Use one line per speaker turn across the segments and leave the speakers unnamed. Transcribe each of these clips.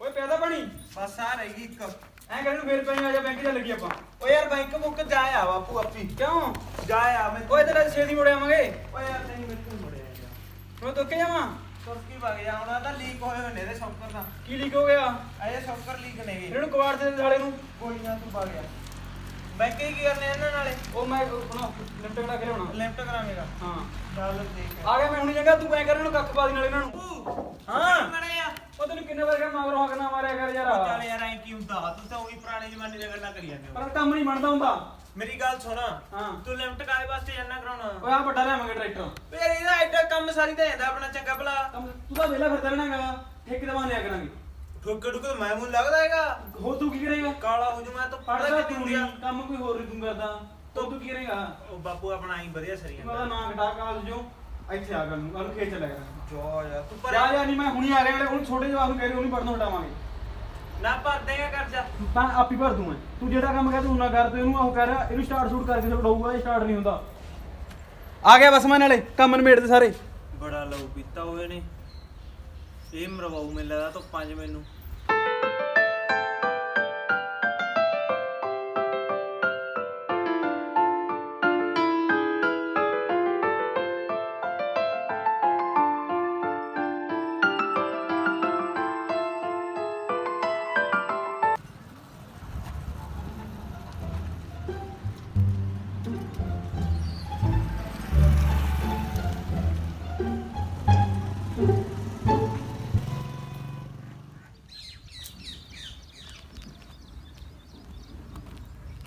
ਓਏ ਪਿਆਦਾ ਪਾਣੀ।
ਬਸ ਆ ਰਹੀ ਇੱਕ।
ਐਂ ਕਹਿੰਦੇ ਫੇਰ ਪੈਣੀ ਆ ਜਾ ਬੈਂਕ ਚ ਲੱਗੀ ਆਪਾਂ।
ਓ ਯਾਰ ਬੈਂਕ ਮੁੱਕ ਜਾ ਆ ਬਾਪੂ ਆਪੀ।
ਕਿਉਂ?
ਜਾ ਆ ਮੈਂ।
ਓਏ ਤੇਰਾ ਛੇਤੀ ਮੁੜ ਆਵਾਂਗੇ।
ਓ ਯਾਰ ਨਹੀਂ ਮੈਨੂੰ ਮੁੜਿਆ ਯਾਰ
ਹੁਣ ਤੁੱਕੇ ਜਾਵਾਂ?
ਤੁਰਕੀ ਵਗ ਜਾ ਹੁਣ ਤਾਂ ਲੀਕ ਹੋਏ ਹੋਏ ਨੇ ਇਹਦੇ ਸੌਕਰ ਦਾ
ਕੀ ਲੀਕ ਹੋ ਗਿਆ?
ਇਹ ਸੌਕਰ ਲੀਕ ਨੇਗੇ
ਇਹਨੂੰ ਕਵਾੜ ਦੇ ਸਾਲੇ ਨੂੰ।
ਕੋਈ ਨਾ ਤੂੰ ਵਗ ਜਾ। ਬੈਂਕ ਕੀ ਕਰਨੇ ਇਹਨਾਂ ਨਾਲੇ?
ਉਹ ਮੈਂ ਸੁਣਾ ਲਿਮਟ ਕਰਾ ਕੇ ਲਿਆਉਣਾ
ਲਿਮਟ ਕਰਾਵੇਂਗਾ
ਹਾਂ।
ਚੱਲ ਦੇਖ
ਆ ਗਿਆ ਮੈਂ ਹੁਣੀ ਜਗਾ ਤੂੰ ਐ ਕਰ ਇਹਨੂੰ ਕੱਖ ਪਾ ਦੀ ਨਾਲ ਇਹਨਾਂ ਨੂੰ। ਹਾਂ।
ਮੜਿਆ
ਉਹ ਤੈਨੂੰ ਕਿੰਨੇ ਵਾਰ ਕਿਹਾ ਮਗਰੋਂ ਹੱਕ ਨਾ ਮਾਰਿਆ ਕਰ ਯਾਰ।
ਚੱਲ ਯਾਰ ਐਂ ਕੀ ਹੁੰਦਾ? ਤੂੰ ਤਾਂ ਉਹੀ ਪੁਰਾਣੇ ਜ਼ਮਾਨੇ ਦੀਆਂ ਗੱਲਾਂ ਕਰੀ ਜਾਂਦੇ
ਪਰ ਕੰਮ ਨਹੀਂ ਬਣਦਾ ਹੁੰਦਾ।
ਮੇਰੀ ਗੱਲ ਸੁਣ।
ਹਾਂ।
ਤੂੰ ਲਿਮਟ ਕਾਹਦੇ ਵਾਸਤੇ ਜਾਣਾ ਕਰਾਉਣਾ?
ਓਏ ਆ ਵੱਡਾ ਲਿਆਵਾਂਗੇ ਟਰੈਕਟਰ।
ਫੇਰ ਇਹਦਾ ਐਡਾ ਕੰਮ ਸਾਰੀ ਤਾਂ ਜਾਂਦਾ ਆਪਣਾ ਚੰਗਾ ਭਲਾ।
ਤੂੰ ਤਾਂ ਵੇਲਾ ਫਿਰਦਾ ਰਹਿਣਾਗਾ ਠੇਕੇ ਦਵਾ ਲਿਆ ਕਰਾਂਗੇ।
ਠੋਕੇ ਠੁਕੇ ਮੈਂ ਮੈਨੂੰ ਲੱਗਦਾ ਹੈਗਾ।
ਹੋ ਤੂੰ ਕੀ ਕਰੇਗਾ?
ਕਾਲਾ ਹੋ ਜੂ ਮੈਂ ਤਾਂ
ਪੜਦਾ
ਪੜਦਾ
ਤੂੰ ਨਹੀਂ
ਆ
ਕੰਮ ਕੋਈ ਹੋਰ ਤੂੰ ਕਰਦਾ। ਤੂੰ ਤੂੰ ਕੀ ਕਰੇਗਾ?
ਉਹ ਬਾਪੂ ਆਪਣਾ ਆਈ ਵਧੀਆ ਸਰੀ
ਮੈਂ ਉਹਦਾ ਨਾਂ ਕਟਾ ਕਾਲ ਜੋ ਇੱਥੇ ਆ ਗੱਲ ਨੂੰ ਖੇਤ ਚੱਲਿਆ ਕਰਾਂਗੇ
ਜੋ ਯਾਰ ਤੂੰ ਪਰ
ਜਾ ਜਾ ਨਹੀਂ ਮੈਂ ਹੁਣੀ ਆ ਰਿਹਾ ਉਹਨੂੰ ਛੋਟੇ ਜਵਾਬ ਨੂੰ ਕਹਿ ਰਹੇ ਉਹਨੂੰ ਪੜਨੋਂ ਹਟਾਵਾਂਗੇ।
ਨਾ ਭਰ ਦੇਗਾ ਕਰਜ਼ਾ।
ਤਾਂ ਆਪ ਹੀ ਭਰ ਦੂੰ ਮੈਂ। ਤੂੰ ਜਿਹੜਾ ਕੰਮ ਕਹਿ ਤੂੰ ਨਾ ਕਰ ਤੂੰ ਇਹਨੂੰ ਉਹ ਕਰ ਇਹਨੂੰ ਸਟਾਰਟ ਸ਼ੂਟ ਕਰਕੇ ਛਡਾਊਗਾ ਇਹ ਸਟਾਰਟ ਨਹੀਂ ਹੁੰਦਾ। ਆ ਗਿਆ ਬਸ ਮੈਂ ਨਾਲੇ ਕੰਮ ਨਿਬੇੜਦੇ ਸਾਰੇ।
ਬੜਾ ਲਊ ਪੀਤਾ ਹੋਏ ਨੇ। ਇਹ ਮਰਵਾਉ ਮੈਨੂੰ ਲੱਗਦਾ ਤੋਂ ਪੰਜ ਮੈਨੂੰ।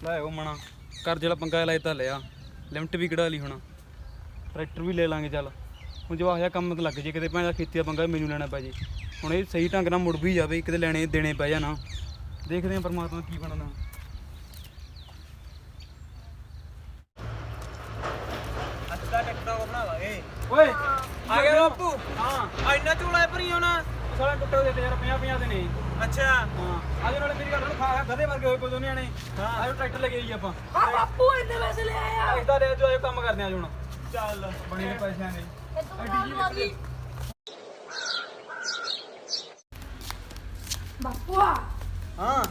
ਲੈ ਉਹ ਮਣਾ। ਕਰ ਜਿਹੜਾ ਪੰਗਾ ਲਾਇ ਤਾਂ ਲਿਆ। ਲਿਮਟ ਵੀ ਕਢਾ ਲਈ ਹੁਣ। ਟਰੈਕਟਰ ਵੀ ਲੈ ਲਾਂਗੇ ਚੱਲ। ਹੁਣ ਜਵਾਹ ਜਿਹਾ ਕੰਮ ਲੱਗ ਜੇ, ਕਿਤੇ ਭੈਣ ਦਾ ਖੇਤੀ ਦਾ ਪੰਗਾ ਮੈਨੂੰ ਲੈਣਾ ਪੈ ਜੇ। ਹੁਣ ਇਹ ਸਹੀ ਢੰਗ ਨਾਲ ਮੁੜ ਵੀ ਜਾਵੇ, ਕਿਤੇ ਲੈਣੇ ਦੇਣੇ ਪੈ ਜਾਣਾ। ਦੇਖਦੇ ਆਂ ਪਰਮਾਤਮਾ ਕੀ ਬਣਦਾ
ਅੱਜ ਦਾ ਟਿਕਟੌਕ ਬਣਾ ਲਾਂਗੇ
ਓਏ
ਆ ਗਿਆ ਬਾਪੂ
ਹਾਂ
ਆ ਇੰਨਾ ਝੋਲਾ ਭਰੀ ਹੋਣਾ
ਦੇ ਯਾਰ 50 50 ਦੇ ਨੇ।
ਅੱਛਾ।
ਹਾਂ। ਆਜੋ ਨਾਲੇ ਮੇਰੀ ਗੱਲ ਨੂੰ ਖਾ ਗਧੇ ਵਰਗੇ ਹੋਏ ਕੋਈ ਦੋਨੇ ਨੇ।
ਹਾਂ।
ਆਜੋ ਟਰੈਕਟਰ ਲੈ ਕੇ ਆਈ ਆਪਾਂ।
ਆ ਬਾਪੂ ਇੰਨੇ ਪੈਸੇ ਲੈ ਆਇਆ।
ਇਦਾਂ ਲੈ ਜੋ ਆਜੋ ਕੰਮ ਕਰਦੇ ਆ ਹੁਣ।
ਚੱਲ।
ਬਣੇ ਨੇ ਪੈਸਿਆਂ ਦੇ।
ਬਾਪੂ ਆ।
ਹਾਂ।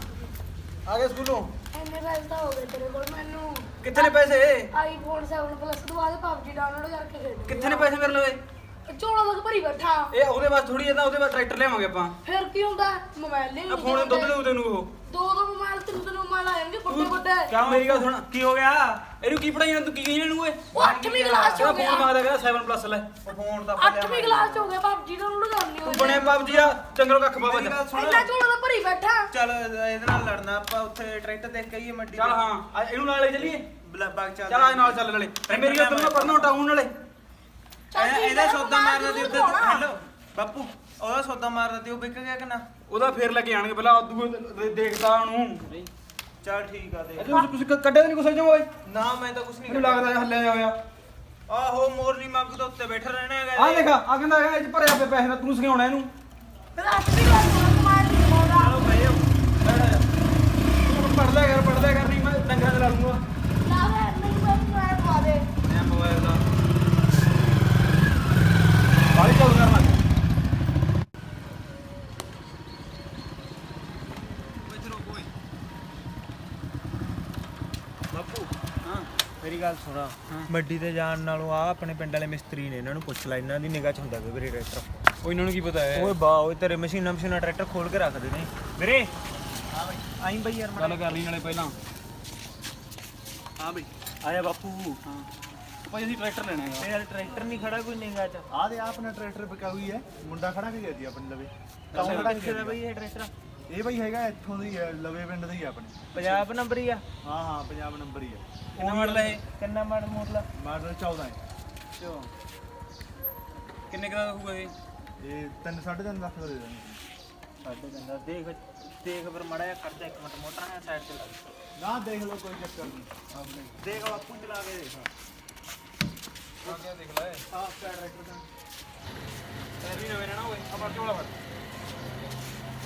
ਆ ਗਏ ਸਕੂਲੋਂ।
ਇੰਨੇ ਪੈਸੇ ਤਾਂ ਹੋ ਗਏ ਤੇਰੇ ਕੋਲ ਮੈਨੂੰ।
ਕਿੱਥੇ ਨੇ ਪੈਸੇ?
ਆਈਫੋਨ 7 ਪਲੱਸ ਤੋਂ ਬਾਅਦ PUBG ਡਾਊਨਲੋਡ ਕਰਕੇ ਖੇਡ
ਕਿੱਥੇ ਨੇ ਪੈਸੇ ਮੇਰੇ ਲਵੇ?
ਝੋਲਾ ਤੱਕ ਭਰੀ ਬੈਠਾ।
ਇਹ ਉਹਦੇ ਬਾਅਦ ਥੋੜੀ ਇਹਦਾ ਉਹਦੇ ਬਾਅਦ ਟਰੈਕਟਰ ਲਿਆਵਾਂਗੇ ਆਪਾਂ।
ਫਿਰ ਕੀ ਹੁੰਦਾ? ਮੋਬਾਈਲ ਲੈ
ਆ ਫੋਨ ਦੁੱਧ ਦੇਊ ਤੈਨੂੰ ਉਹ।
ਦੋ ਦੋ ਮੋਬਾਈਲ ਤਿੰਨ ਤਿੰਨ ਮੋਬਾਈਲ ਆਣਗੇ ਵੱਡੇ ਵੱਡੇ
ਕਿਆ ਮੇਰੀ ਗੱਲ ਸੁਣ
ਕੀ ਹੋ ਗਿਆ?
ਇਹਨੂੰ ਕੀ ਪੜਾਈ ਤੂੰ ਕੀ ਕਹੀ ਇਹਨੂੰ ਓਏ?
ਉਹ 8ਵੀਂ ਕਲਾਸ ਚ ਹੋ
ਇਹਦਾ ਫੋਨ
ਗਿਆ
ਮੰਗਦਾ ਕਹਿੰਦਾ 7 ਪਲੱਸ ਲੈ।
ਉਹ ਫੋਨ ਤਾਂ
8ਵੀਂ ਕਲਾਸ ਚ ਹੋ ਗਿਆ PUBG ਕਰਨੀ
ਤੂੰ
ਹੋਈ
ਬਣਿਆ ਪਬਜੀ ਆ ਚੰਗਰੋ ਕੱਖ ਬਾਬਾ
ਸੁਣ।
ਇੰਨਾ ਝੋਲਾ ਤਾਂ ਭਰੀ ਬੈਠਾ।
ਚੱਲ ਇਹਦੇ ਨਾਲ ਲੜਨਾ ਆਪਾਂ ਉੱਥੇ ਟਰੈਕਟਰ ਦੇਖ ਕੇ ਆਈਏ ਮੰਡੀ
ਚੱਲ ਹਾਂ ਇਹਨੂੰ ਨਾਲ ਲੈ ਚੱਲੀਏ।
ਬਲੱਬਾਗ ਚੱਲ
ਚੱਲ ਨਾਲ ਚੱਲ ਨਾਲੇ। ਮੇਰੀ ਗੱਲ ਤੈਨੂੰ ਪੜਨਾ ਹਟਾਉਣ ਨਾਲੇ।
ਚੱਲ
ਇਹ- ਇਹਦਾ
ਹੈ,
ਸੌਦਾ
ਮੋਬਾਈਲ
ਮਾਰਨਾ ਦੀ
ਜ਼ਰੂਰ
ਉੱਤੇ
ਪਾਉਣਾ।
ਹੈਲੋ ਬਾਪੂ ਉਹਦਾ ਸੌਦਾ ਮਾਰਨਾ ਦੀ ਉਹ ਵਿਕ ਗਿਆ ਕਿ ਨਾ?
ਉਹਦਾ ਫੇਰ ਲੈ ਕੇ ਆਣਗੇ ਪਹਿਲਾਂ ਦੂਏ ਦੇਖਦਾ ਉਹਨੂੰ।
ਚੱਲ ਠੀਕ ਆ ਦੇ
ਇਹ ਤੁਸੀਂ ਕੁਝ ਕੱਢਿਆ ਤਾਂ ਨਹੀਂ ਕੁਛ ਜੋ ਓਏ
ਨਾ ਮੈਂ ਤਾਂ ਕੁਛ ਨਹੀਂ
ਮੈਨੂੰ ਲੱਗਦਾ ਹੱਲਿਆ ਹੋਇਆ।
ਆਹੋ ਮੋਰਨੀ ਮੰਗ ਤੋਂ ਉੱਤੇ ਬੈਠਾ ਰਹਿਣਾ ਹੈਗਾ
ਆ
ਜੀ।
ਦੇਖ ਆ ਕਹਿੰਦਾ ਇਹ 'ਚ ਭਰਿਆ ਪਿਆ ਪੈਸੇ ਦਾ ਤੂੰ ਸਿਖਾਉਣਾ ਇਹਨੂੰ।
ਫਿਰ 8ਵੀਂ ਕਲਾਸ ਚ ਮੋਬਾਈਲ ਨਹੀਂ ਪਾਉਂਦਾ
ਚਲੋ ਬਈ
ਬੈਠ ਜਾ ਤੂੰ ਪੜ ਲਿਆ ਕਰ ਪੜ ਲਿਆ ਕਰ ਨਹੀਂ ਮੈਂ ਡੰਗਰਾਂ ਤੇ ਲਾ ਲੂੰਗਾ
ਲਾ ਦੇ ਮੈਨੂੰ ਮੈਂ ਮੋਬਾਈਲ ਪਾ ਦੇ
ਮੈਂ ਮੋਬਾਈਲ ਦਾ ਬਾਲੀ ਚੱਲ ਕਰਨਾ।
ਬਾਪੂ
ਹਾਂ।
ਮੇਰੀ ਗੱਲ ਸੁਣਾ।
ਹਾਂ।
ਮੰਡੀ ਤੇ ਜਾਣ ਨਾਲੋਂ ਆ ਆਪਣੇ ਪਿੰਡ ਵਾਲੇ ਮਿਸਤਰੀ ਨੇ ਇਹਨਾਂ ਨੂੰ ਪੁੱਛ ਲੈ ਇਹਨਾਂ ਦੀ ਨਿਗਾਹ ਚ ਹੁੰਦਾ ਕੋਈ ਵੀਰੇ ਟਰੈਕਟਰ
ਉਹ ਇਹਨਾਂ ਨੂੰ ਕੀ ਪਤਾ ਹੈ?
ਓਏ ਬਾ ਓਏ ਤੇਰੇ ਮਸ਼ੀਨਾਂ ਮਸ਼ੀਨਾਂ ਟਰੈਕਟਰ ਖੋਲ ਕੇ ਰੱਖਦੇ ਨੇ। ਵੀਰੇ ਹਾਂ ਬਈ। ਆਈ ਬਈ ਯਾਰ
ਗੱਲ ਕਰ ਲਈ ਨਾਲੇ ਪਹਿਲਾਂ।
ਹਾਂ ਬਈ। ਆਇਆ ਬਾਪੂ।
ਹਾਂ। ਭਾਈ ਅਸੀਂ ਟਰੈਕਟਰ ਲੈਣਾ ਹੈਗਾ।
ਤੇ ਯਾਰ ਟਰੈਕਟਰ ਨਹੀਂ ਖੜਾ ਕੋਈ ਨਿਗਾਹ ਚ
ਆ ਦੇ ਆਪਣਾ ਟਰੈਕਟਰ ਬਿਕਾ ਹੋਈ ਹੈ। ਮੁੰਡਾ ਖੜਾ ਕੇ ਗਿਆ ਜੀ ਆਪਣੇ ਲਵੇ।
ਕੌਣ
ਕੌਣ ਖੜਾ
ਕਿੱਥੇ ਦਾ ਬਈ ਇਹ ਟਰੈਕਟਰ?
ਇਹ ਬਈ ਹੈਗਾ ਇੱਥੋਂ ਦੀ ਹੈ ਲਵੇ ਪਿੰਡ ਦਾ ਹੀ ਆਪਣੇ।
ਪੰਜਾਬ ਨੰਬਰ ਹੀ ਆ।
ਹਾਂ ਹਾਂ ਪੰਜਾਬ ਨੰਬਰ ਹੀ ਹੈ
ਕਿੰਨਾ ਮਾਡਲ ਹੈ
ਕਿੰਨਾ ਮਾਡਲ ਮੋਡਲ
ਮਾਡਲ 14 ਹੈ।
ਕਿੰਨੇ ਕੁ ਦਾ ਹੋਊਗਾ ਇਹ?
ਇਹ 3 3.5 ਲੱਖ ਦਾ ਦੇ ਦਾਂਗੇ।
ਸਾਡੇ ਬੰਦਾ ਦੇਖ ਦੇਖ ਫਿਰ ਮੜਾ ਜਿਹਾ ਕਰਦਾ ਇੱਕ ਮਿੰਟ ਮੋਟਰ ਸਾਈਡ ਤੇ ਲਾ।
ਨਾ ਦੇਖ ਲਓ ਕੋਈ ਚੱਕਰ ਨਹੀਂ। ਆਪਣੇ
ਦੇਖ ਬਾਪੂ ਚਲਾ ਕੇ ਦੇਖ।
ਆ ਗਿਆ ਦੇਖ ਲੈ।
ਆਹ ਟਰੈਕਟਰ ਦਾ
ਟਾਇਰ ਵੀ ਨਵੇਂ ਰਹਿਣਾ ਓਏ ਆ ਫੜ ਝੋਲਾ ਫੜ।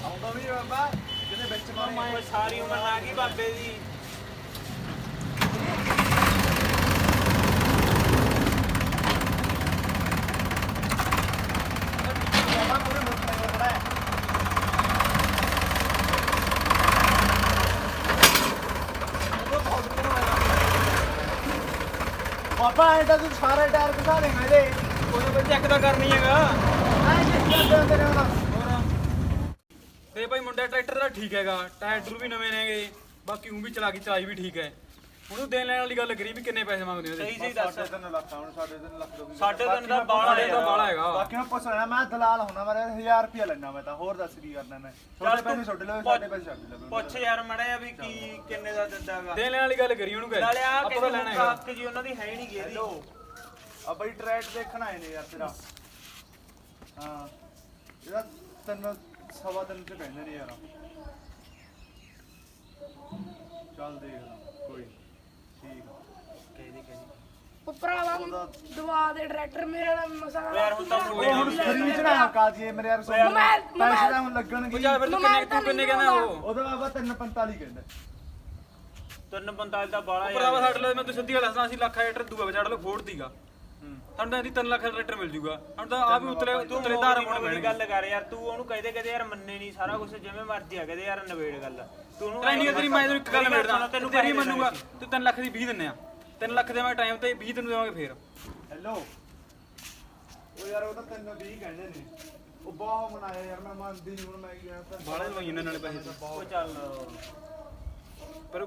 ਆਉਂਦਾ ਵੀ ਬਾਬਾ ਜਿਹਨੇ ਵਿੱਚ ਮਾਰੇ
ਸਾਰੀ ਉਮਰ ਲਾ ਗਈ ਬਾਬੇ ਦੀ
ਬਾਬਾ ਐਂ ਤਾਂ ਤੂੰ ਸਾਰੇ ਟਾਇਰ ਘਸਾ ਦੇਗਾ ਇਹਦੇ।
ਕੋਈ ਬੰਦੇ ਚੈੱਕ ਤਾਂ ਕਰਨੀ ਹੈਗਾ।
ਐਂ ਕਿਸ ਕਰਦੇ ਹੁੰਦੇ ਨੇ ਹੁਣ
ਹੋਰ? ਤੇ ਭਾਈ ਮੁੰਡਾ ਟਰੈਕਟਰ ਦਾ ਠੀਕ ਹੈਗਾ ਟਾਇਰ ਵੀ ਨਵੇਂ ਨੇਗੇ। ਬਾਕੀ ਉਹ ਵੀ ਚਲਾ ਕੇ ਚਲਾਈ ਵੀ ਠੀਕ ਹੈ। ਹੁਣ ਦੇਣ ਲੈਣ ਵਾਲੀ ਗੱਲ ਕਰੀ ਵੀ ਕਿੰਨੇ ਪੈਸੇ ਮੰਗਦੇ ਉਹਦੇ?
ਸਹੀ ਸਹੀ ਦੱਸ।
ਸਾਢੇ ਤਿੰਨ ਲੱਖ ਆ ਹੁਣ ਸਾਢੇ ਤਿੰਨ ਲੱਖ ਦੋ
ਸਾਢੇ ਤਿੰਨ ਦਾ ਬਾਲਾ
ਸਾਡੇ ਹੈਗਾ।
ਬਾਕੀ ਮੈਂ ਪੁੱਛ ਲੈਣਾ ਮੈਂ ਦਲਾਲ ਹੋਣਾ ਮੈਂ 1000 ਰੁਪਿਆ ਲੈਣਾ ਮੈਂ ਤਾਂ ਹੋਰ ਦੱਸ ਕੀ ਕਰਨਾ ਮੈਂ? ਛੋਟੇ ਪੈਸੇ ਛੱਡ ਲਓ ਸਾਡੇ ਪੈਸੇ ਛੱਡ ਲਓ।
ਪੁੱਛ ਯਾਰ ਮੜਿਆ ਵੀ ਕੀ ਕਿੰਨੇ ਦਾ ਦਿੰਦਾਗਾ।
ਦੇਣ ਲੈਣ ਵਾਲੀ ਗੱਲ ਕਰੀ ਉਹਨੂੰ ਕਹੇ।
ਨਾਲੇ ਆ ਕਿਸੇ
ਹੈਗਾ।
ਹੱਕ ਜੀ ਉਹਨਾਂ ਦੀ ਹੈ ਨਹੀਂ ਗੀ ਇਹਦੀ।
ਆ ਬਈ ਟਰੈਕ ਦੇਖਣ ਆਏ ਨੇ ਯਾਰ ਤੇਰਾ। ਹਾਂ। ਇਹਦਾ ਤਿੰਨ ਸਵਾ ਤਿੰਨ ਚ ਕਹਿੰਦੇ ਨੇ ਯਾਰ। ਚੱਲ ਦੇਖ ਕੋਈ ਨੀ। ਠੀਕ ਆ।
ਕਹਿੰਦੀ ਕਹਿੰਦੀ
ਉਹ ਭਰਾਵਾ ਦਵਾ ਦੇ ਡਾਇਰੈਕਟਰ ਮੇਰੇ ਨਾਲ ਮਸਾ
ਯਾਰ ਹੁਣ ਤਾਂ
ਉਹ ਹੁਣ ਫਰੀ ਚ ਨਾ ਕਾ ਜੀ ਮੇਰੇ ਯਾਰ ਸੋਨੂੰ
ਮੈਂ-
ਪੈਸੇ ਤਾਂ ਹੁਣ ਲੱਗਣਗੇ
ਉਹ ਜਾ ਫਿਰ ਤੂੰ ਕਿੰਨੇ ਤੂੰ ਕਿੰਨੇ ਕਹਿੰਦਾ ਉਹ?
ਉਹਦਾ ਬਾਬਾ 345 ਕਹਿੰਦਾ।
ਤਿੰਨ 45 ਦਾ ਬਾਲਾ
ਭਰਾਵਾ ਸਾਡੇ ਲਈ ਮੈਂ ਤੂੰ ਸਿੱਧੀ ਗੱਲ ਦੱਸਣਾ ਅਸੀਂ ਲੱਖ ਟਰੈਕਟਰ ਦੂਆ ਵਿਚਾੜ ਲੋ ਫੋੜ ਦੀਗਾ ਸਾਨੂੰ ਤਾਂ ਇਹਦੀ 3 ਲੱਖ ਦਾ ਟਰੈਕਟਰ ਮਿਲ ਜੂਗਾ। ਹੁਣ ਤਾਂ ਆ ਵੀ ਉਤਲੇ
ਤੂੰ
ਉਤਲੇ ਧਾਰ
ਮੋੜੀ
ਪਾਉਣ
ਗੱਲ ਕਰ ਯਾਰ ਤੂੰ ਉਹਨੂੰ ਕਹਦੇ ਕਹਦੇ ਯਾਰ ਮੰਨੇ ਨਹੀਂ ਸਾਰਾ ਕੁਝ ਜਿਵੇਂ ਮਰਜ਼ੀ ਆ ਕਹਦੇ ਯਾਰ ਨਵੇੜ ਗੱਲ। ਤੂੰ ਉਹਨੂੰ
ਟ੍ਰੇਨਿੰਗ ਤੇਰੀ ਮੈਂ ਤੈਨੂੰ ਇੱਕ ਗੱਲ
ਮੇਰੀ ਸੁਣ,
ਤੈਨੂੰ ਤੇਰੀ ਮੰਨੂਗਾ। ਤੂੰ 3 ਲੱਖ ਦੀ 20 ਦਿੰਨੇ ਆ। 3 ਲੱਖ ਦੇਵਾਂਗੇ ਟਾਈਮ ਤੇ 20 ਤੈਨੂੰ ਦੇਵਾਂਗੇ ਫੇਰ।
ਹੈਲੋ ਉਹ ਯਾਰ ਉਹ ਤਾਂ ਤਿੰਨ 20 ਕਹਿੰਦੇ ਨੇ। ਉਹ ਬਹੁਤ ਮਨਾਇਆ ਯਾਰ ਮੈਂ ਮੰਨਦੀ ਨਹੀਂ ਹੁਣ ਮੈਂ ਕੀ ਕਰਾਂ
ਬਾਲੇ ਲਵਾਈ ਇਹਨਾਂ ਨਾਲੇ ਪੈਸੇ।
ਉਹ ਚੱਲ।
ਪਰ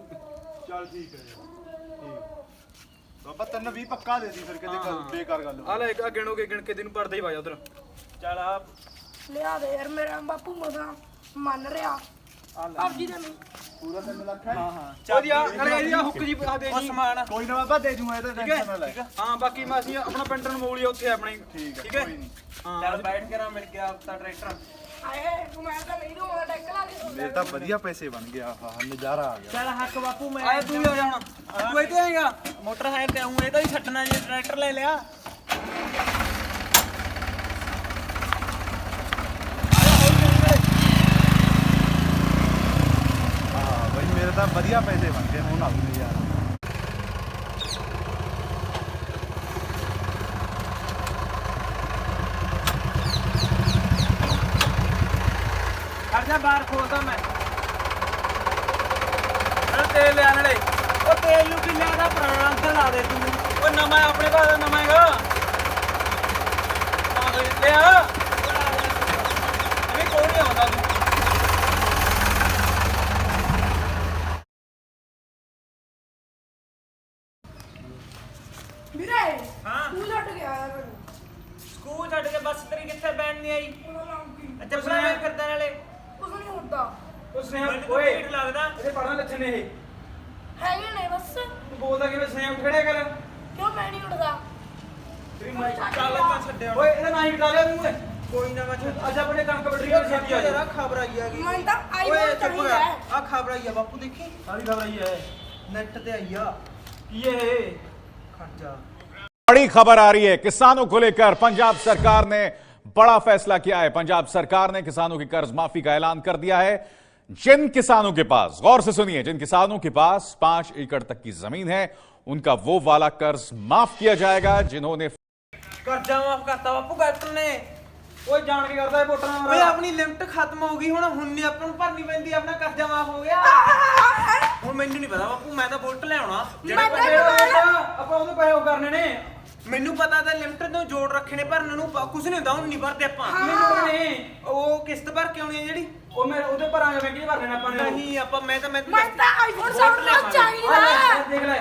ਚੱਲ ਠੀਕ ਹੈ ਯਾਰ। ਠੀਕ। ਬਾਬਾ ਤਿੰਨ 20 ਪੱਕਾ ਦੇ ਦੀ ਫਿਰ ਕਿਤੇ ਗੱਲ
ਹਾਂ।
ਬੇਕਾਰ ਗੱਲ।
ਆ ਲੈ ਇੱਕ ਆ ਗਿਣੋਗੇ ਗਿਣ ਕੇ ਤੈਨੂੰ ਪੜਦਾ ਹੀ ਵਾਜਾ ਉਧਰ।
ਚੱਲ ਆ।
ਲਿਆ ਦੇ ਯਾਰ ਮੇਰਾ ਬਾਪੂ ਮਸਾ ਮੰਨ ਰਿਹਾ। ਪਬਜੀ ਦੇ ਨਹੀਂ
ਪੂਰਾ 3 ਲੱਖ ਹੈ?
ਹਾਂ ਹਾਂ।
ਉਹਦੀ ਆ ਨਾਲੇ ਇਹਦੀ ਆ ਹੁੱਕ ਜੀ ਆ ਦੇ
ਉਹ
ਜੀ।
ਸਮਾਨ।
ਕੋਈ ਨਾ ਬਾਬਾ ਦੇ ਜੂਗਾ ਇਹ ਤਾਂ
ਠੀਕ ਹੈ?
ਟੈਨਸ਼ਨ ਨਾ ਲੈ।
ਹਾਂ? ਬਾਕੀ ਮੈਂ ਅਸੀਂ ਆਪਣਾ ਪੈਂਟਰ ਨੂੰ ਮੋਲੀ ਉੱਥੇ ਆਪਣੇ।
ਠੀਕ ਹੈ
ਠੀਕ ਹੈ?
ਕੋਈ ਨਹੀਂ।
ਹਾਂ।
ਚੱਲ ਬੈਠ ਕੇ ਨਾ ਮਿਲ ਗਿਆ ਤਾਂ ਟਰੈਕਟਰ।
ਆਏ ਤੂੰ ਮੈਂ ਤਾਂ ਨਹੀਂ ਦੂੰਗਾ ਟੈਕ ਲਾ ਕੇ
ਮੇਰੇ ਤਾਂ ਵਧੀਆ ਪੈਸੇ ਬਣ ਗਿਆ ਹਾਂ ਨਜ਼ਾਰਾ ਆ ਗਿਆ
ਚੱਲ ਹੱਕ ਬਾਪੂ ਮੈਂ
ਆਏ ਤੂੰ ਵੀ ਆ ਜਾ ਹੁਣ ਤੂੰ ਇੱਥੇ ਆਏਗਾ
ਮੋਟਰ ਹੈ ਤੇ ਹੂੰ ਇਹਦਾ ਹੀ ਛੱਡਣਾ ਜੇ ਟਰੈਕਟਰ ਲੈ ਲਿਆ
ਹਾਂ ਬਈ ਮੇਰੇ ਤਾਂ ਵਧੀਆ ਪੈਸੇ ਬਣ ਗਏ ਹੁਣ ਆਉ ਨਜ਼ਾਰਾ
ਤੇਰੀ ਕਿੱਥੇ ਬੈਠ ਨਹੀਂ ਆਈ
ਉਹਦਾ ਨਾਮ ਕੀ
ਅੱਛਾ ਫਲਾ ਕਰਦਾ ਨਾਲੇ
ਕੁਝ ਨਹੀਂ ਹੁੰਦਾ
ਉਹ ਸਨੇਹ
ਮੈਨੂੰ ਤਾਂ
ਓਏ
ਭੀੜ ਲੱਗਦਾ
ਇਹਦੇ ਪੜਨ ਲੱਛਣ ਨੇ ਇਹ
ਹੈਗੇ ਨੇ ਬਸ
ਤੂੰ ਬੋਲਦਾ ਕਿਵੇਂ ਸਨੇਹ ਖੜਿਆ ਕਰ
ਕਿਉਂ ਮੈਂ ਨਹੀਂ ਉੱਠਦਾ
ਤੇਰੀ ਮਾਈ
ਚੱਲ ਮੈਂ ਛੱਡਿਆ
ਓਏ ਇਹਦਾ ਨਾਂ ਹੀ ਬਤਾ ਲਿਆ ਤੂੰ ਓਏ
ਕੋਈ ਨਾ ਮੈਂ ਛੱਡ
ਅੱਜ ਆਪਣੇ ਕਣਕ ਵੱਢੀ ਹੋਈ ਛੇਤੀ ਆ ਜਾ
ਖਬਰ ਆਈ ਹੈਗੀ
ਮੈਂ ਤਾਂ ਆਈਫੋਨ ਚਾਹੀਦਾ ਹੈ
ਆ ਖਬਰ ਆਈ ਆ ਬਾਪੂ ਦੇਖੀ
ਸਾਰੀ ਖਬਰ ਆਈ ਹੈ
ਨੈਟ ਤੇ ਆਈ ਆ
ਕੀ ਇਹ
ਖਰਚਾ
बड़ी खबर आ रही है किसानों को लेकर पंजाब सरकार ने बड़ा फैसला किया है पंजाब सरकार ने किसानों की कर्ज माफी का ऐलान कर दिया है जिन किसानों के पास गौर से सुनिए जिन किसानों के पास पांच एकड़ तक की जमीन है उनका वो वाला कर्ज माफ किया जाएगा जिन्होंने
ਕਰਜ਼ਾ ਮਾਫ ਕਰਤਾ ਬਾਪੂ ਕੈਪਟਨ ਨੇ
ਓਏ ਜਾਣ ਕੇ ਕਰਦਾ ਇਹ ਵੋਟਾਂ ਨਾਲ
ਓਏ ਆਪਣੀ ਲਿਮਟ ਖਤਮ ਹੋ ਗਈ ਹੁਣ ਹੁਣ ਨਹੀਂ ਆਪਾਂ ਨੂੰ ਭਰਨੀ ਪੈਂਦੀ ਆਪਣਾ ਕਰਜ਼ਾ ਮਾਫ ਹੋ ਗਿਆ ਹੁਣ ਮੈਨੂੰ ਨਹੀਂ ਪਤਾ ਬਾਪੂ ਮੈਂ ਤਾਂ ਵੋਟ ਲਿਆਉਣਾ ਜਿਹੜੇ
ਮੈਂ
ਪੈਸੇ
ਤਾਂ-
ਆਪਾਂ ਉਹਦੇ ਪੈਸੇ ਉਹ ਕਰਨੇ ਨੇ
ਮੈਨੂੰ ਪਤਾ ਤਾਂ ਲਿਮਟ ਤੋਂ ਜੋੜ ਰੱਖਣੇ ਭਰਨ ਨੂੰ ਪ- ਕੁਛ ਨਹੀਂ ਹੁੰਦਾ ਹੁਣ ਨਹੀਂ ਭਰਦੇ ਆਪਾਂ।
ਮੈਨੂੰ ਨੇ
ਉਹ ਕਿਸ਼ਤ ਭਰ ਕੇ ਆਉਣੀ ਹੈ ਜਿਹੜੀ।
ਉਹ ਮੈਂ ਉਹਦੇ ਭਰਾਂਗੇ ਮੈਂ ਕੀ ਭਰਨੇ ਨੇ ਆਪਾਂ ਨੇ?
ਨਹੀਂ ਆਪਾਂ ਮੈਂ ਤਾਂ ਮੈਂ
ਮੈਂ ਤਾਂ ਆਈਫੋਨ
ਵੋਟ
7
ਲਿਆਵਾਂਗੇ।
ਚਾਹੀਦਾ।
ਆ ਲੈ,
ਹੈ।
ਦੇਖ ਲੈ।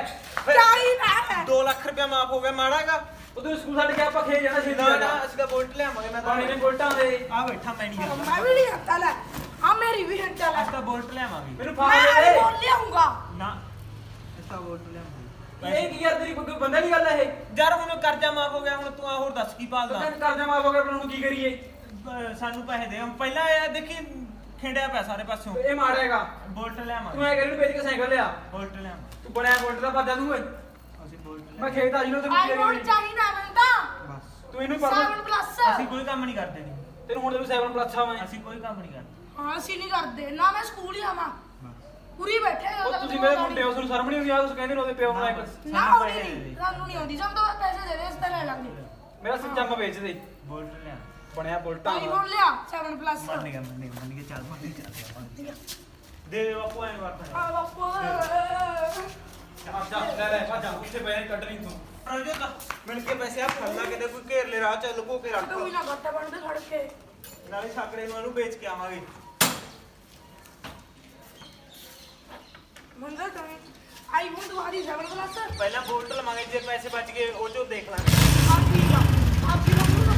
ਚਾਹੀਦਾ ਹੈ।
2 ਲੱਖ ਰੁਪਇਆ ਮਾਫ ਹੋ ਗਿਆ ਮਾੜਾਗਾ
ਉਦੋਂ ਸਕੂਲ ਛੱਡ ਕੇ ਆਪਾਂ ਖੇ ਜਾਣਾ ਛੇਤੀ
ਨਾ ਨਾ ਅਸੀਂ ਤਾਂ ਵੋਟ ਲਿਆਵਾਂਗੇ ਮੈਂ ਤਾਂ
ਪਾਣੀ ਨੇ ਵੋਟਾਂ ਦੇ।
ਆ ਬੈਠਾ ਮੈਂ ਨਹੀਂ ਜਾਂਦਾ।
ਮੈਂ ਵੀ ਨਹੀਂ ਹੱਤਾ ਲੈ। ਆ ਮੇਰੀ ਵੀ ਹੱਤਾ ਲੈ।
ਅਸੀਂ ਤਾਂ ਵੋਟ ਲਿਆਵਾਂਗੇ।
ਮੈਨੂੰ
ਮੈਂ
ਫਾਹ ਦੇ
ਆਈਫੋਨ ਲਿਆਉਂਗਾ।
ਨਾ ਅਸੀਂ ਤਾਂ ਵੋਟ ਲਿਆਵਾਂਗੇ।
ਇਹ ਕੀ ਯਾਰ ਤੇਰੀ ਕੋਈ ਬੰਦਾ ਨਹੀਂ ਗੱਲ ਇਹ?
ਯਾਰ ਹੁਣ ਕਰਜ਼ਾ ਮਾਫ ਹੋ ਗਿਆ ਹੁਣ ਤੂੰ ਆ ਹੋਰ ਦੱਸ ਕੀ ਭਾਲਦਾ?
ਤੈਨੂੰ ਕਰਜ਼ਾ ਮਾਫ ਹੋ ਗਿਆ ਪਰ ਹੁਣ ਕੀ ਕਰੀਏ?
ਅਹ ਸਾਨੂੰ ਪੈਸੇ ਦੇ। ਹੁਣ ਪਹਿਲਾਂ ਇਹ ਦੇਖੀ ਖਿੰਡਿਆ ਪਿਆ ਸਾਰੇ ਪਾਸਿਓਂ।
ਇਹ ਮਾਰੇਗਾ।
ਵੋਟ
ਤੂੰ
ਲਿਆਵਾਂਗੇ
ਐ ਕਰੀ ਨੂੰ ਵੇਚ ਕੇ ਸਾਈਕਲ ਲਿਆ।
ਵੋਟ ਲਿਆਵਾਂਗੇ
ਤੂੰ ਬਣਿਆ ਵੋਟ ਦਾ ਪਰਦਾ ਤੂੰ ਓਏ।
ਅਸੀਂ ਵੋਟ
ਮੈਂ ਖੇਤ ਆ ਜਿਹਨੂੰ ਤੇ
ਆਈਫੋਨ ਚਾਹੀਦਾ ਮੈਨੂੰ ਤਾਂ।
ਬਸ।
ਤੂੰ ਇਹਨੂੰ ਪੜ
7 ਪਲੱਸ
ਅਸੀਂ ਕੋਈ ਕੰਮ ਨਹੀਂ ਕਰਦੇ। ਨਹੀਂ
ਤੈਨੂੰ ਹੁਣ ਤੈਨੂੰ 7 ਪਲੱਸ ਆ ਮੈਂ।
ਅਸੀਂ ਕੋਈ ਕੰਮ ਨਹੀਂ ਕਰਦੇ।
ਹਾਂ ਅਸੀਂ ਨਹੀਂ ਕਰਦੇ। ਨਾ ਮੈਂ ਸਕੂਲ ਹੀ ਆਵਾਂ। ਪੂਰੀ ਬੈਠੇ ਹੋ
ਉਹ ਤੁਸੀਂ ਮੇਰੇ ਮੁੰਡੇ ਹੋ ਤੁਹਾਨੂੰ ਸ਼ਰਮ ਨਹੀਂ ਆਉਂਦੀ ਆ ਤੁਸੀਂ ਕਹਿੰਦੇ ਨੇ ਉਹਦੇ ਪਿਓ
ਨਾ
ਸਾਨੂੰ
ਆਉਂਦੀ
ਪੈਸੇ
ਨਹੀਂ। ਸਾਨੂੰ ਨਹੀਂ ਆਉਂਦੀ ਸਭ ਤੋਂ ਪੈਸੇ ਦੇ ਦੇ ਇਸ ਤੇ ਲੈ ਲਾਂਗੇ।
ਮੇਰਾ ਸੱਚਾ ਮੈਂ ਵੇਚ ਦੇ।
ਵੋਟ ਲਿਆ।
ਬਣਿਆ ਬੁਲਟਾ
ਆਈਫੋਨ ਲਿਆ 7 ਪਲੱਸ
ਮੰਨ ਗਿਆ ਮੰਨ ਗਿਆ ਮੰਨ ਗਿਆ ਚੱਲ ਮੰਨ ਗਿਆ ਚੱਲ ਦੇ ਦੇ ਬਾਪੂ ਐਂ ਵਰਤ
ਆ ਬਾਪੂ।
ਜਾ ਲੈ ਲੈ ਭੱਜ ਜਾ ਉੱਥੇ ਨੇ, ਕੱਢ ਨਹੀਂ ਤੂੰ।
ਮਿਲ ਕੇ ਪੈਸੇ ਆ ਫੜ ਲਾ ਕਿਤੇ ਕੋਈ ਘੇਰ ਲੈ ਰਾਹ ਚ ਲੁਕੋ ਕੇ ਰੱਖ।
ਤੂੰ ਵੀ ਨਾ ਗੱਟਾ ਕੇ ਖੜ ਕੇ।
ਨਾਲੇ ਛਾਕਰੇ ਨੂੰ ਇਹਨੂੰ ਵੇਚ ਕੇ ਆਵਾਂਗੇ।
ਮੰਦਰ ਤੂੰ ਆਈਫੋਨ ਤੁਹਾਡੀ 7 ਪਲੱਸ
ਪਹਿਲਾਂ ਬੋਲਟ ਲਵਾਂਗੇ ਜੇ ਪੈਸੇ ਬਚ ਗਏ ਉਹ ਚੋਂ ਦੇਖ ਲਾਂਗੇ।
ਆ ਠੀਕ ਆ? ਆ ਕੀ ਲਊਂਗਾ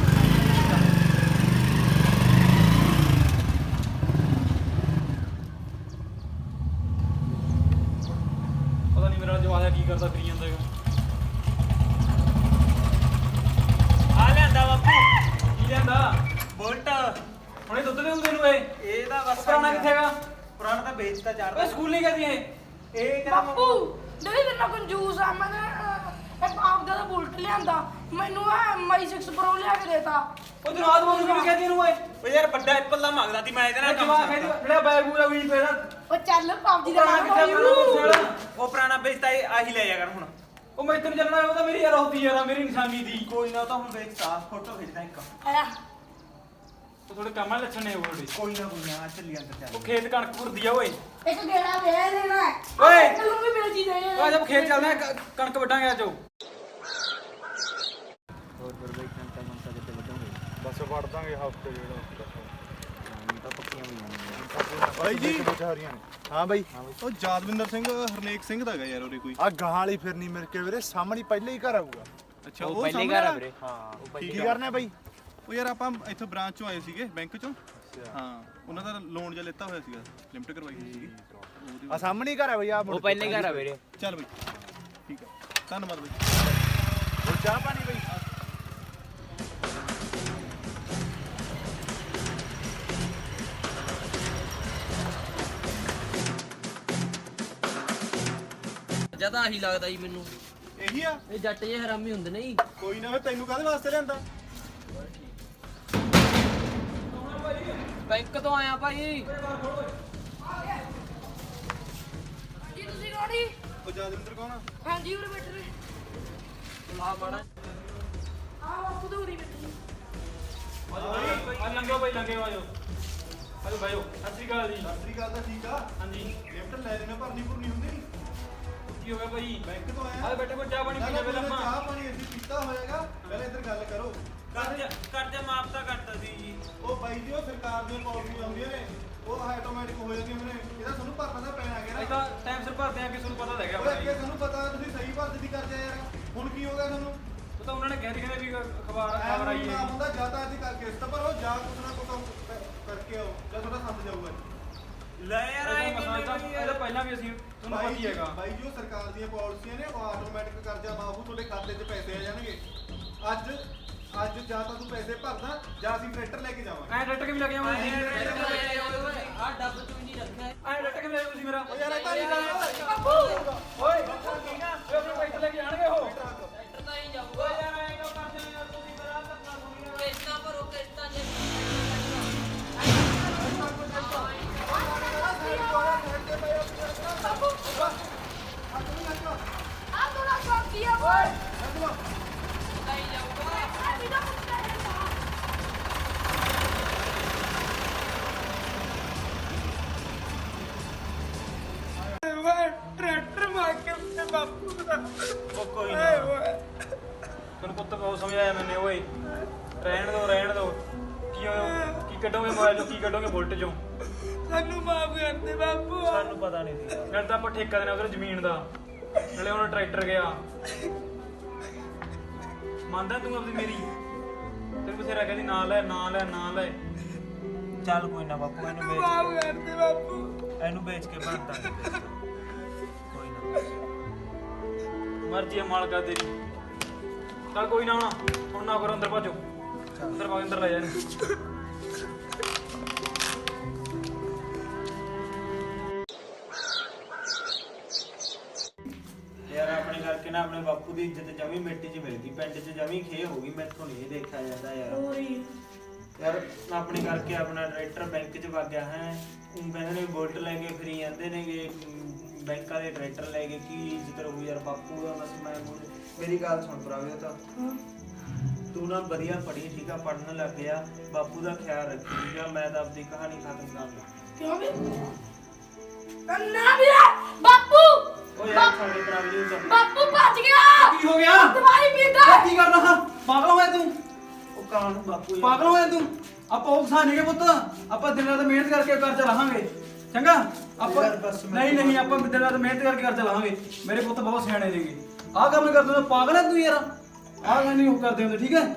ਪਤਾ ਨਹੀਂ ਮੇਰਾ ਜਵਾਬ ਕੀ ਕਰਦਾ ਫਿਰੀ ਜਾਂਦਾ ਹੈਗਾ।
ਆ ਲਿਆਂਦਾ ਬਾਪੂ।
ਕੀ ਲੈਂਦਾ
ਬੋਲਟ।
ਹੁਣੇ ਦੁੱਧ ਦੇ ਹੁੰਦੇ ਨੂੰ ਇਹ।
ਇਹਦਾ ਬਸ
ਪੁਰਾਣਾ ਕਿੱਥੇ ਹੈਗਾ?
ਪੁਰਾਣਾ ਤਾਂ ਵੇਚਤਾ ਚਾਰ
ਓਏ ਸਕੂਲ ਨਹੀਂ ਗਈ ਇਹ?
ਇਹ ਕਹਿੰਦਾ
ਬਾਪੂ ਨਹੀਂ ਤੇਰਾ ਕੰਜੂਸ ਆ ਮੈਂ ਇੱਕ ਆਪ ਦਾ ਬੁਲਟ ਲਿਆਂਦਾ। ਮੈਨੂੰ ਆ ਮਾਈ 6 ਪ੍ਰੋ ਲਿਆ ਕੇ ਦੇਤਾ।
ਉਹ ਤੈਨੂੰ ਆਦਮ ਨੂੰ ਕਿਵੇਂ ਕਹਿੰਦੀ ਨੂੰ ਓਏ
ਉਹ ਯਾਰ ਵੱਡਾ ਐਪਲ ਦਾ ਮੰਗਦਾ ਸੀ ਮੈਂ ਇਹਦੇ ਨਾਲ ਕੰਮ
ਜਵਾਬ ਹੈ
ਕਰਦਾ
ਜਿਹੜਾ ਬੈਗ ਪੂਰਾ ਵੀ ਪਿਆ
ਉਹ ਚੱਲ ਪਾਪਜੀ ਦਾ
ਪੁਰਾਣਾ ਕਿੱਥੇ
ਨਾਮ
ਪੁਰਾਣਾ ਪੁਰਾਣਾ
ਉਹ ਪੁਰਾਣਾ ਵੇਚਤਾ ਇਹ ਆਹੀ ਲੈ ਜਾ ਕਰ ਹੁਣ।
ਉਹ ਮੈਂ ਤੈਨੂੰ ਚੱਲਣਾ ਉਹ ਤਾਂ ਮੇਰੀ ਯਾਰ ਹੁੰਦੀ ਯਾਰ ਮੇਰੀ ਨਿਸ਼ਾਨੀ ਦੀ।
ਕੋਈ ਨਾ ਉਹ ਤਾਂ ਹੁਣ ਵੇਚਤਾ ਫੋਟੋ ਖਿੱਚਦਾ ਇੱਕ।
ਆਇਆ।
ਉਹ ਥੋੜੇ ਕੰਮ ਲੱਛਣ ਨੇ ਉਹ ਥੋੜੇ
ਕੋਈ ਨਾ ਕੋਈ ਨਾ ਚੱਲੀ ਅੰਦਰ ਚੱਲ।
ਉਹ ਖੇਤ ਕਣਕ ਭੁਰਦੀ ਆ ਓਏ।
ਇੱਕ ਗੇੜਾ ਦੇ ਦੇਣਾ ਹੈ
ਓਏ!
ਤੈਨੂੰ ਵੀ ਮਿਲ ਜੀ ਦੇ
ਉਹ ਜਦ ਖੇਤ ਚੱਲਦੇ ਆ ਕ- ਕਣਕ ਵੱਢਾਂਗੇ ਅੱਜ ਉਹ।
ਬਸ ਵੜ ਦਾਂਗੇ ਹਫ਼ਤੇ ਜਿਹੜਾ ਬਾਈ ਜੀ। ਹਾਂ ਬਾਈ।
ਉਹ ਜਾਦਵਿੰਦਰ ਸਿੰਘ ਹਰਨੇਕ ਸਿੰਘ ਦਾ ਹੈਗਾ ਯਾਰ ਉਹਦੇ ਕੋਈ।
ਆ ਗਾਂ ਵਾਲੀ ਫਿਰਨੀ ਮਿਲ ਕੇ ਵੀਰੇ ਸਾਹਮਣੇ ਪਹਿਲੇ ਹੀ ਘਰ ਆਊਗਾ।
ਅੱਛਾ ਉਹ ਪਹਿਲੇ ਘਰ ਆ ਵੀਰੇ।
ਕੀ ਕਰਨਾ ਬਾਈ?
ਉਹ ਯਾਰ ਆਪਾਂ ਇੱਥੋਂ ਬ੍ਰਾਂਚ ਚੋਂ ਆਏ ਸੀਗੇ ਬੈਂਕ ਚੋਂ। ਹਾਂ ਉਹਨਾਂ ਦਾ ਲੋਨ ਜਿਹਾ ਲਿੱਤਾ ਹੋਇਆ ਸੀਗਾ ਲਿਮਟ ਕਰਵਾਈ ਹੋਈ ਸੀਗੀ।
ਆ। ਸਾਹਮਣੇ ਹੀ ਘਰ ਆ ਬਈ ਆ ਉਹ ਪਹਿਲੇ ਘਰ ਆ ਵੀਰੇ।
ਚੱਲ ਬਈ ਠੀਕ ਆ। ਧੰਨਵਾਦ ਬਈ।
ਹੋਰ ਚਾਹ ਪਾਣੀ ਬਈ?
ਜਦ ਆਹੀ ਲੱਗਦਾ ਜੀ ਮੈਨੂੰ।
ਇਹੀ ਆ?
ਇਹ ਜੱਟ ਜੇ ਹਰਾਮੀ ਹੁੰਦੇ ਨੇ ਜੀ।
ਕੋਈ ਨਾ ਤੈਨੂੰ ਕਾਹਦੇ ਵਾਸਤੇ ਲਿਆਂਦਾ?
ਬੈਂਕ ਤੋਂ ਆਇਆ ਭਾਈ।
ਜੀ ਤੁਸੀਂ ਰੋੜੀ
ਉਹ ਜਾਦਵਿੰਦਰ ਕੌਣ ਆ?
ਹਾਂਜੀ ਉਰੇ ਬੈਠੇ ਨੇ।
ਆ ਮਾੜਾ।
ਆ ਬਾਪੂ ਦੇ ਉਰੀ ਬੈਠੇ
ਆ ਲੰਘਿਓ ਭਾਈ ਲੰਘਿਓ ਆਜੋ। ਆਜੋ ਭਾਈਓ ਸਤਿ ਸ਼੍ਰੀ ਅਕਾਲ ਜੀ।
ਸਤਿ ਸ੍ਰੀ ਅਕਾਲ ਤਾਂ ਠੀਕ ਆ।
ਹਾਂਜੀ।
ਲਿਮਟ ਲੈ ਲੈਣਾ ਭਰਨੀ ਭੁਰਨੀ ਹੁੰਦੀ ਨਹੀਂ
ਕੀ ਹੋ ਗਿਆ ਭਾਈ?
ਬੈਂਕ ਤੋਂ ਆਇਆ।
ਆਏ ਬੈਠੇ ਕੋ ਚਾਹ ਪਾਣੀ
ਨਾ,
ਪੀ
ਨਾ,
ਲੈ ਪਹਿਲਾਂ ਆਪਾਂ।
ਚਾਹ ਪਾਣੀ ਅਸੀਂ ਪੀਤਾ ਹੋਏਗਾ ਪਹਿਲਾਂ ਇੱਧਰ ਗੱਲ ਕਰੋ। ਬਾਈ ਜੀ ਉਹ ਸਰਕਾਰ ਦੀਆਂ ਪਾਲਿਸੀਆਂ ਆਉਂਦੀਆਂ ਨੇ ਉਹ ਆਟੋਮੈਟਿਕ ਹੋ ਜਾਂਦੀਆਂ ਨੇ। ਇਹਦਾ ਤੁਹਾਨੂੰ ਭਰਨਾ ਤਾਂ ਪੈਣਾ ਹੈਗਾ ਨਾ।
ਤਾਂ ਟਾਈਮ ਸਿਰ ਭਰਦੇ ਆ ਕਿ ਤੁਹਾਨੂੰ ਪਤਾ ਲੱਗਿਆ
ਉਹ ਅੱਗੇ ਤੁਹਾਨੂੰ ਪਤਾ ਤੁਸੀਂ ਸਹੀ ਦੀ ਕਰਦੇ ਯਾਰ। ਹੁਣ ਕੀ ਹੋ ਗਿਆ ਤੁਹਾਨੂੰ?
ਉਹ ਤਾਂ ਉਹਨਾਂ ਨੇ ਕਹਿ ਕਹਿੰਦੇ ਵੀ ਅਖਬਾਰ ਖਬਰ ਆਈ
ਨਾ
ਹੈ
ਹੁੰਦਾ ਜ਼ਿਆਦਾ ਅੱਜ ਕਰਕੇ ਇਸ ਤਾਂ ਪਰ ਉਹ ਜਾ ਕੁਛ ਨਾ ਕੁਛ ਕਰਕੇ ਆਓ ਜਾਂ ਤੁਹਾਡਾ ਸੱਤ ਜਾਊਗਾ।
ਲੈ ਯਾਰ ਆਏ
ਇਹ
ਕਿਵੇਂ
ਤਾਂ
ਬਈ
ਇਹ ਤਾਂ ਪਹਿਲਾਂ ਵੀ ਅਸੀਂ ਤੁਹਾਨੂੰ ਪਤਾ ਹੀ ਹੈਗਾ।
ਬਾਈ ਜੀ ਉਹ ਸਰਕਾਰ ਦੀਆਂ ਪਾਲਿਸੀਆਂ ਨੇ ਉਹ ਆਟੋਮੈਟਿਕ ਕਰਜ਼ਾ ਮਾਫੂ ਤੁਹਾਡੇ ਖਾਤੇ 'ਚ ਪੈਸੇ ਆ ਜਾਣਗੇ। ਅੱਜ ਅੱਜ ਜਾਂ ਤਾਂ ਤੂੰ ਪੈਸੇ ਭਰਦਾ ਜਾਂ ਅਸੀਂ ਟਰੈਕਟਰ ਲੈ ਕੇ ਜਾਵਾਂਗੇ।
ਐ ਡੱਟ ਕੇ ਵੀ ਲੱਗ ਜਾਵਾਂਗੇ?
ਆ ਡੱਬ ਤੂੰ ਨਹੀਂ ਰੱਖਿਆ
ਐ ਡੱਟ ਕੇ ਵੀ ਲੈ ਤੁਸੀਂ ਮੇਰਾ?
ਉਹ ਯਾਰ ਇਹ ਤਾਂ ਨਹੀਂ ਗੱਲ
ਬਾਪੂ
ਓਏ ਓਏ ਆਪਣੇ ਪੈਸੇ ਲੈ ਕੇ ਜਾਣਗੇ। ਕੱਢੋਗੇ ਬੁਲਟ ਚੋਂ?
ਸਾਨੂੰ ਮਾਫ ਕਰ ਦੇ ਬਾਪੂ। ਸਾਨੂੰ ਪਤਾ ਨਹੀਂ ਸੀ।
ਨਾਲੇ ਤਾਂ ਆਪਾਂ ਠੇਕਾ ਦੇਣਾ ਉਧਰ ਜ਼ਮੀਨ ਦਾ। ਨਾਲੇ ਹੁਣ ਟਰੈਕਟਰ ਗਿਆ। ਮੰਨਦਾ ਤੂੰ ਆਪਣੀ ਮੇਰੀ? ਤੈਨੂੰ ਬਥੇਰਾ ਕਹਿੰਦੀ ਨਾ ਲੈ ਨਾ ਲੈ ਨਾ ਲੈ।
ਚੱਲ ਕੋਈ ਨਾ ਬਾਪੂ ਇਹਨੂੰ ਵੇਚ ਮਾਫ ਕਰ ਦੇ ਬਾਪੂ। ਇਹਨੂੰ ਵੇਚ ਕੇ ਬਣਦਾ। ਕੋਈ ਨਾ।
ਮਰਜ਼ੀ ਹੈ ਮਾਲਕਾ ਤੇਰੀ। ਚੱਲ ਕੋਈ ਨਾ ਹੁਣ। ਹੁਣ ਨਾ ਕਰੋ ਅੰਦਰ ਭਾਜੋ। ਅੰਦਰ ਭਾਗ ਅੰਦਰ ਲੈ ਜਾ
ਬਾਪੂ ਦੀ ਇੱਜ਼ਤ ਜਮੀ ਮਿੱਟੀ 'ਚ ਮਿਲ ਗਈ ਪਿੰਡ 'ਚ ਜਮੀ ਖੇ ਹੋ ਗਈ ਮੈਥੋਂ ਨਹੀਂ ਇਹ ਦੇਖਿਆ ਜਾਂਦਾ ਯਾਰ।
ਹੋਰੀ
ਯਾਰ ਆਪਣੇ ਕਰਕੇ ਆਪਣਾ ਟਰੈਕਟਰ ਬੈਂਕ 'ਚ ਵਗ ਗਿਆ ਹੈ। ਉਹ ਕਹਿੰਦੇ ਨੇ ਬੁਲਟ ਲੈ ਕੇ ਫਰੀ ਜਾਂਦੇ ਨੇਗੇ ਅਮ, ਬੈਂਕਾਂ ਦੇ ਟਰੈਕਟਰ ਲੈ ਕੇ ਕੀ ਇੱਜ਼ਤ ਰਹੂ ਯਾਰ ਬਾਪੂ ਦਾ ਬਸ ਮੈਂ ਹੁਣ ਮੇਰੀ ਗੱਲ ਸੁਣ ਭਰਾਵੇ ਤਾਂ। ਤੂੰ ਨਾ ਵਧੀਆ ਪੜ੍ਹੀ ਠੀਕ ਆ ਪੜਨ ਲੱਗ ਗਿਆ ਬਾਪੂ ਦਾ ਖਿਆਲ ਰੱਖੀ ਠੀਕ ਆ ਮੈਂ ਤਾਂ ਆਪਣੀ ਕਹਾਣੀ ਖਤਮ ਕਰ ਲਾਂ।
ਕਿਉਂ ਵੀ? ਨਾ ਵੀ ਬਾਪੂ!
ਯਾਰ ਸਾਡੇ
ਬਾਪੂ ਭੱਜ ਗਿਆ!
ਕੀ ਹੋ ਗਿਆ?
ਦਵਾਈ ਪੀਂਦਾ।
ਕੀ ਕਰਦਾ ਹਾਂ? ਪਾਗਲ ਹੋਇਆ ਤੂੰ?
ਉਹ ਕਾਂ ਬਾਪੂ ਯਾਰ।
ਪਾਗਲ ਹੋਇਆ ਤੂੰ? ਆਪਾਂ ਉਹ ਕਿਸਾਨ ਨਹੀਂਗੇ ਪੁੱਤ। ਆਪਾਂ ਦਿਨ ਰਾਤ ਮਿਹਨਤ ਕਰਕੇ ਘਰ ਚਲਾਵਾਂਗੇ ਚੰਗਾ? ਆਪਾਂ
ਯਾਰ ਬਸ ਮੈਂ-
ਨਹੀਂ ਨਹੀਂ ਆਪਾਂ ਦਿਨ ਰਾਤ ਮਿਹਨਤ ਕਰਕੇ ਘਰ ਚਲਾਵਾਂਗੇ ਮੇਰੇ ਪੁੱਤ ਬਹੁਤ ਸਿਆਣੇ ਨੇਗੇ। ਆਹ ਕੰਮ ਕਰਦੇ ਤੂੰ ਪਾਗਲ ਹੈ ਤੂੰ ਯਾਰ। ਆਹ ਗੱਲ ਨਹੀਂ ਉਹ ਕਰਦੇ ਹੁੰਦੇ ਠੀਕ ਹੈ?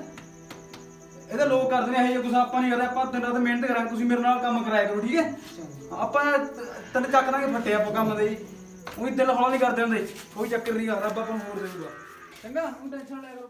ਇਹਦੇ ਲੋਕ ਕਰਦੇ ਨੇ ਇਹ ਜੇ ਕੁਛ ਆਪਾਂ ਨਹੀਂ ਕਰਦੇ। ਆਪਾਂ ਦਿਨ ਰਾਤ ਮਿਹਨਤ ਕਰਾਂਗੇ ਤੁਸੀਂ ਮੇਰੇ ਨਾਲ ਕੰਮ ਕਰਾਇਆ ਕਰੋ ਠੀਕ ਹੈ? ਆਪਾਂ ਤ- ਤੈਨੂੰ ਚੱਕ ਦਾਂਗੇ ਫੱਟੇ ਆਪਾਂ ਕੰਮ ਦੇ ਜੀ। ਉਹੀ ਦਿਲ ਹੌਲਾ ਨਹੀਂ ਕਰਦੇ ਹੁੰਦੇ। ਕੋਈ ਚੱਕਰ ਨਹੀਂ ਰੱਬ ਆਪਾਂ ਨੂੰ ਹੋਰ ਦੇਊਗਾ। ਚੰਗਾ ਤੂੰ ਟੈਨਸ਼ਨ ਲੈ ਕਰੋ